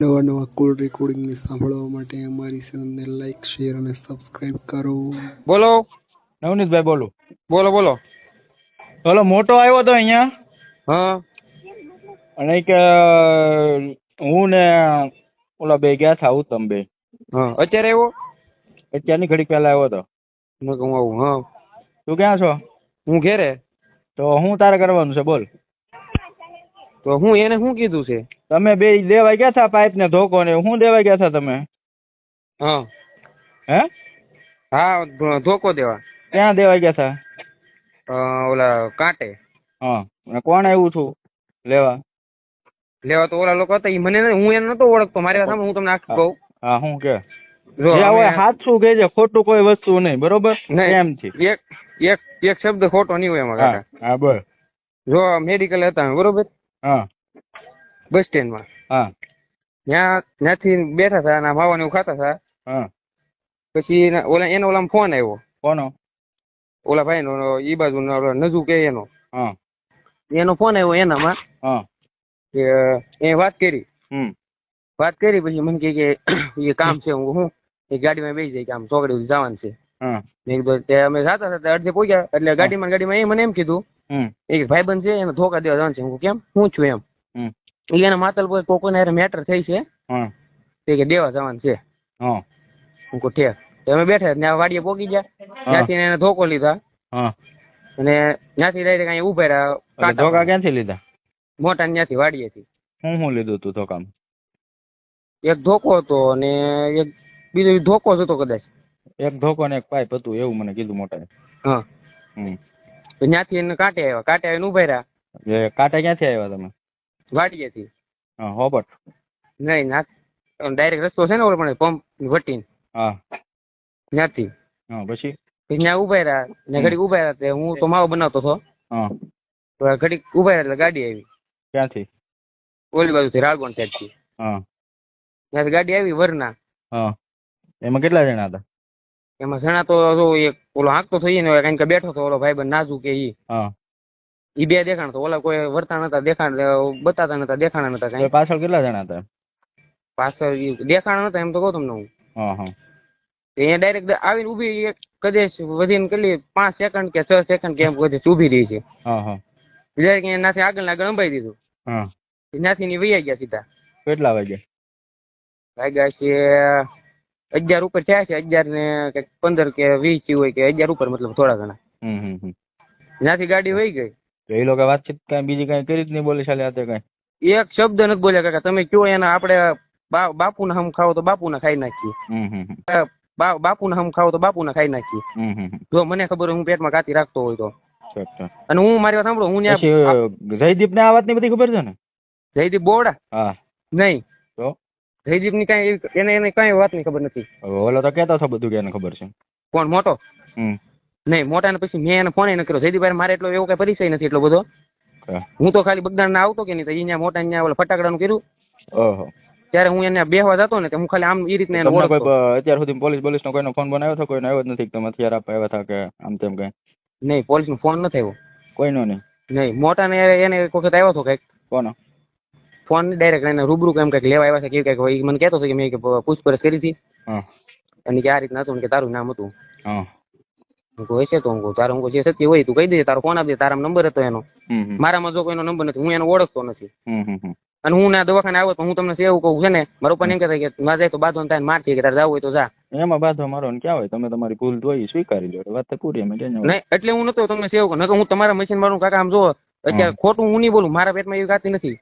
નવા નવા કોલ રેકોર્ડિંગને સાંભળવા માટે અમારી ચેનલને લાઇક શેર અને સબસ્ક્રાઇબ કરો. બોલો. નવનીતભાઈ બોલો. બોલો બોલો. બોલો મોટો આવ્યો તો અહીંયા? હા. અને કે હું ને ઓલા બે ગયા હતા ઉત્તમ બે. હા. અત્યારે આવ્યો? અત્યારની ઘડીક પહેલા આવ્યો તો. મેં કહું આવું હા. તું ક્યાં છો? હું ઘેરે. તો હું તારે કરવાનું છે બોલ. તો હું એને શું કીધું છે? તમે બે દેવા ગયા હતા પાઇપ ને ધોકો ને હું દેવા ગયા હતા તમે? હા. હે? હા ધોકો દેવા. ક્યાં દેવા ગયા હતા ઓલા કાંટે. હા કોણ આવ્યું છું લેવા? લેવા તો ઓલા લોકો હતા ઈ મને હું એને નતો ઓળખતો. મારી સામે હું તમને આખું કહું. હા હું કે. સાચું સાચું કહેજે ખોટું કોઈ વસ્તુ નહીં બરોબર? એમ છે. એક એક એક શબ્દ ખોટો નહીં હોય એમાં હા કાકા. જો મેડિકલ હતા બરોબર? હા. બસ સ્ટેન્ડમાં. હા. ત્યાં ત્યાંથી બેઠા હતા અને માવા ને એવું ખાતા હતા હા. પછી એના- ઓલા એનો ઓલા ફોન આવ્યો કોનો? ઓલા ભાઈ નો ઈ બાજુ નજુ કે એનો. હા. એનો ફોન આવ્યો એનામાં. હા. કે એ વાત કરી. હમ. વાત કરી પછી મને કહે કે એ કામ છે હું હું એ ગાડીમાં બેસી જાય કે આમ ચોકડી સુધી જવાનું છે. મેં તે અમે જતા હતા અડધે પહોંચ્યા એટલે ગાડીમાં ગાડીમાં એ મને એમ કીધું એક ભાઈબંધ છે એને ધોકા દેવા જવાનું છે. હું કેમ? હું છું એમ. એના માતલ પર કોકોને હારે મેટર થઈ છે. તે કે દેવા જવાનું છે. હું. કહું ઠેક અમે બેઠા ત્યાં વાડીએ પોગી ગયા. ત્યાંથી એને ધોકો લીધા. હા. અને ત્યાંથી ડાયરેક્ટ અહીંયા ઊભા રહ્યા ધોકા ક્યાંથી લીધા? મોટા ત્યાંથી વાડીએથી. હું શું લીધું તું ધોકામાં? એક ધોકો હતો અને એક બીજો ધોકો જ હતો કદાચ. એક ધોકો ને એક પાઇપ હતું એવું મને કીધું મોટા હા. હમ. તો ત્યાંથી એને કાંટે આવ્યા? કાંટે આવીને ઊભા રહ્યા? એ કાંટા ક્યાંથી આવ્યા તમે? વાડીએથી. હા હોબટ. નહીં ના ડાયરેક્ટ રસ્તો છે ને ઓલો પણ પંપ વટીને. હા. ત્યાંથી. હા પછી? ત્યાં ઊભા રહ્યા. ને ઘડીક ઊભા રહ્યા તે હું તો માવો બનાવતો હતો. હા. તો ઘડીક ઊભા રહ્યા એટલે ગાડી આવી. ક્યાંથી? ઓલી બાજુથી રાળગોણ સાઈડથી હા. ત્યાંથી ગાડી આવી વરના. હા. એમાં કેટલા જણા હતા? એમાં જણા તો જો એક ઓલો હાંકતો થઈ ને કારણ કે બેઠો તો ઓલો ભાઈ નાજુ કે ઈ. હા. ઈ બે દેખાણ તો ઓલા કોઈ વર્તા નતા દેખાણ બતાતા નતા દેખાણા નતા કઈ. પાછળ કેટલા જણા હતા? પાછળ દેખાણા નતા એમ તો કહું તમને હું. હા હા. અહીંયા ડાયરેક્ટ આવીને ઊભી એક કદાચ વધીને કેટલી પાંચ સેકન્ડ કે છ સેકન્ડ કે એમ કદાચ ઊભી રહી છે. હા હા. ડાયરેક્ટ એનાથી આગળ ને આગળ અંબાઈ દીધું. હા. ની વૈયા ગયા સીધા. કેટલા વાગ્યા? વાગ્યા છે અગિયાર ઉપર થયા છે અગિયાર ને કંઈક પંદર કે વીસ જેવું હોય કે અગિયાર ઉપર મતલબ થોડા ઘણા. ત્યાંથી ગાડી વહી ગઈ. તો એ લોકો વાતચીત કાંઈ બીજી કાંઈ કરી જ નહીં બોલે ચાલે આતે કાંઈ? એક શબ્દ નથી બોલ્યા કાકા તમે કયો એના આપણે બાપુના હમ ખાવ તો બાપુના ખાઈ નાખીએ. બાપુના હમ ખાવો તો બાપુના ખાઈ નાખીએ. જો મને ખબર હું પેટમાં કાતી રાખતો હોય તો. અને હું મારી વાત સાંભળો હું ત્યાં ને આ આ વાતની બધી ખબર છે ને? જયદીપ બોવડા હા. નહીં. તો? જયદીપની કાંઈ એને એને કાંઈ વાતની ખબર નથી. ઓલો તો કહેતો હતો બધું કે એને ખબર છે. કોણ મોટો? હમ. નહીં મોટાને પછી મેં એને ફોન ન કર્યો. જયદીપભાઈ મારે એટલો એવો કઈ પરિચય નથી એટલો બધો. હું. તો ખાલી બગદાણ આવતો કે નહીં અહીંયા મોટા અહીંયા ઓલા ફટાકડાનું કર્યું. ઓહો. ત્યારે હું એને બેહવા જતો ને હું ખાલી આમ એ રીતના એને ઓળખતો. અત્યાર સુધી પોલીસ પોલીસ નો કોઈનો ફોન બનાવ્યો હતો કોઈનો આવ્યો જ નથી તમે હથિયાર આપ આવ્યા હતા કે આમ તેમ કઈ? નહીં પોલીસનો ફોન નથી આવ્યો. કોઈનો નહીં? નહીં મોટાને એને એક વખત આવ્યો હતો કંઈક. કોનો? ફોન ડાયરેક્ટ એને રૂબરૂ કેમ કંઈક લેવા આવ્યા છે કે કંઈક હોય. મને કહેતો હતો કે મેં કે પૂછપરછ કરી હતી. અને કે આ રીતના હતું કે તારું નામ હતું. હા. હું કહું હશે તો હું તારો હું જે સત્ય હોય તું કહી દે તારો ફોન આપજે તારા નંબર હતો એનો. મારામાં જો કોઈનો નંબર નથી હું એનો ઓળખતો નથી. અને હું ના દવાખાને આવ્યો તો હું તમને એવું કહું છે ને? મારો પણ એમ કહેતા કે મારે જાય તો બાંધો થાય માર કે તારે જવું હોય તો જા. એમાં બાધો મારો ને ક્યાં હોય? તમે તમારી ભૂલ જોઈ સ્વીકારી લો વાત તો પૂરી એમાં નહીં એટલે હું નતો તમને સેવ કહું હું તમારા મશીન મારું કાકા આમ જો અત્યારે ખોટું હું નહીં બોલું મારા પેટમાં એવી ગાતી નથી.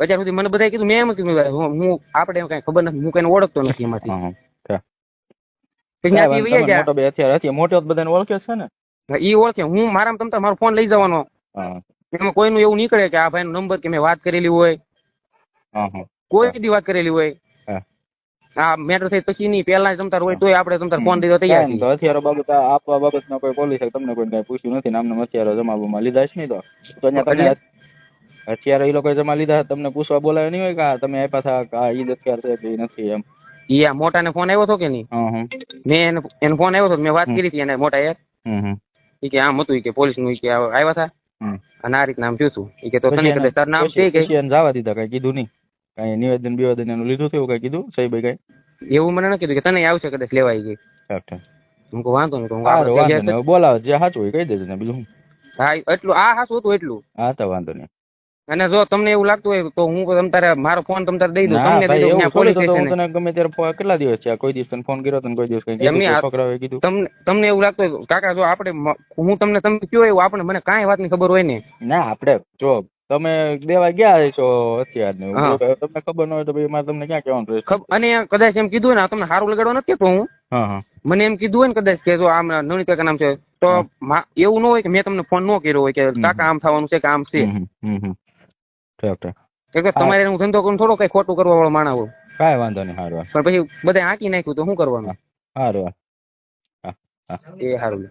અત્યાર સુધી મને બધાએ કીધું મેં એમ કીધું હું આપણે કઈ ખબર નથી હું કઈ ઓળખતો નથી એમાંથી. મોટો બધાને ઓળખે છે ને? ઈ ઓળખે. હું મારો ફોન લઈ જવાનો. એમાં કોઈનું એવું નીકળે કે આ ભાઈનો નંબર કે મેં વાત કરેલી હોય. કોઈ દી વાત કરેલી હોય. હા. મેટર થઈ પછી નહીં પહેલા તમતાર હોય તોય આપણે તમતાર ફોન દીધો તૈયાર તો હથિયારો બાબત આપવા બાબતમાં કોઈ પોલીસે તમને કોઈ પૂછ્યું નથી ને હથિયારો જમાવવામાં લીધા છે નહીં તો. અહીંયા હથિયારો એ લોકોએ જમા લીધા તમને પૂછવા બોલાવે નહીં હોય કે આ તમે આપ્યા હતા કે આ ઈ જ છે કે ઈ નથી એમ. ઈ આ મોટાને ફોન આવ્યો હતો કે નહીં? હા હા. મેં એને એને ફોન આવ્યો હતો મેં વાત કરી હતી એને મોટા યાર હમ હમ ઈ કે આમ હતું ઈ કે પોલીસનું ઈ કે આવ્યા હતા હમ અને આ રીતના આમ થયું હતું ઈ કે તો તને કદાચ તારું નામ છે કે એને જવા દીધા કઈ કીધું નહીં. કઈ નિવેદન બિવેદન એનું લીધું હતું એવું કાંઈ કીધું? ભાઈ કઈ? એવું મને ન કીધું કે તને આવશે કદાચ લેવાઈ ગઈ. ઠીક હું કહું વાંધો નહીં તો હું સારું આપણે વાંધો નહીં. હવે બોલાવો. જે સાચું હોય કહી દેજો ને બીજું શું? હા એટલું આ હાસું હતું એટલું. હા તો વાંધો નહીં. અને જો તમને એવું લાગતું હોય તો હું તમ તારે મારો ફોન તમ તારે દઈ દઉં. તમને દઈ દઉં. ત્યાં પોલીસ સ્ટેશન તને ગમે ત્યારે કેટલા દિવસ છે કોઈ દિવસ તને ફોન કર્યો તને કોઈ દિવસ કઈ કે કીધું? તમને તમને એવું લાગતું હોય કાકા જો આપણે હું તમને તમે કયો એવું આપણે મને કાંઈ વાતની ખબર હોય ને ના આપણે જો તમે દેવા ગયા છો અત્યારને. તમને ખબર ન હોય તો ભાઈ મારે તમને ક્યાં કહેવાનું? અને કદાચ એમ કીધું ને તમને સારું લગાડવા નથી કહેતો હું. મને એમ કીધું હોય ને કદાચ કે જો આમ નવનીત કાકા નામ છે તો એવું ન હોય કે મેં તમને ફોન ન કર્યો હોય કે કાકા આમ થવાનું છે કે આમ છે. ઠીક ઠીક. તમારે હું ધંધો કરું થોડો કઈ ખોટું કરવા વાળો માણા કાંઈ વાંધો નહીં સારું પણ પછી બધા આંકી નાખ્યું તો શું કરવાનું? સારું એ સારું